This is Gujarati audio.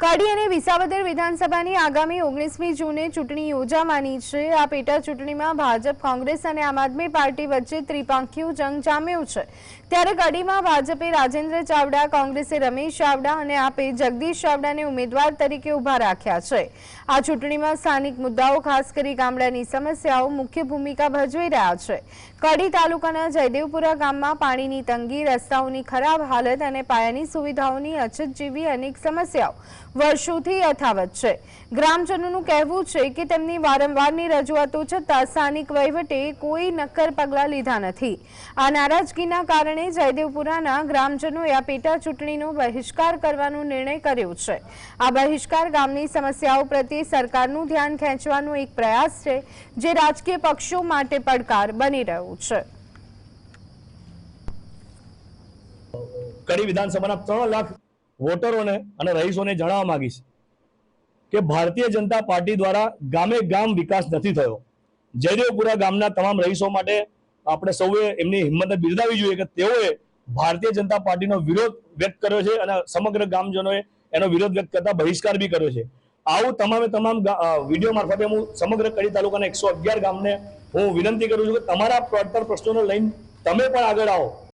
કડી અને વિસાવદર વિધાનસભાની આગામી ઓગણીસમી જૂને ચૂંટણી યોજાવાની છે. આ પેટા ચૂંટણીમાં ભાજપ, કોંગ્રેસ અને આમ આદમી પાર્ટી વચ્ચે ત્રિપાંખીયું જંગ જામ્યું છે. ત્યારે કડીમાં ભાજપે રાજેન્દ્ર ચાવડા, કોંગ્રેસે રમેશ ચાવડા અને આપે જગદીશ ચાવડાને ઉમેદવાર તરીકે ઊભા રાખ્યા છે. આ ચૂંટણીમાં સ્થાનિક મુદ્દાઓ, ખાસ કરી ગામડાની સમસ્યાઓ, મુખ્ય ભૂમિકા ભજવી રહ્યા છે. કડી તાલુકાના જયદેવપુરા ગામમાં પાણીની તંગી, રસ્તાઓની ખરાબ હાલત અને પાયાની સુવિધાઓની અછત જેવી અનેક સમસ્યાઓ વર્ષોથી યથાવત છે. ગ્રામજનોનું કહેવું છે કે તેમની વારંવારની રજૂઆતો છતાં સ્થાનિક વહીવટે કોઈ નક્કર પગલાં લીધા નથી. આ નારાજગીના કારણે જયદેવપુરાના ગ્રામજનોએ આ પેટા ચૂંટણીનો બહિષ્કાર કરવાનો નિર્ણય કર્યો છે. આ બહિષ્કાર ગામની સમસ્યાઓ પ્રત્યે સરકારનું ધ્યાન ખેંચવાનો એક પ્રયાસ છે જે રાજકીય પક્ષો માટે પડકાર બની રહ્યું છે. કડી વિધાનસભાના ત્રણ લાખ વોટરોને અને રહીશોને જણાવવા માંગીશ કે ભારતીય જનતા પાર્ટી દ્વારા ગામે ગામ વિકાસ નથી થયો. જયદેવપુરા ગામના તમામ રહીશો માટે આપણે સૌએ એમની હિંમત બિરદાવી જોઈએ કે તેઓએ ભારતીય જનતા પાર્ટીનો વિરોધ વ્યક્ત કર્યો છે અને સમગ્ર ગામજનોએ એનો વિરોધ વ્યક્ત કરતા બહિષ્કાર બી કર્યો છે. આવું તમામે તમામ વીડિયો મારફતે હું સમગ્ર કડી તાલુકાના એકસો અગિયાર ગામને હું વિનંતી કરું છું કે તમારા પડતર પ્રશ્નોને લઈને તમે પણ આગળ આવો.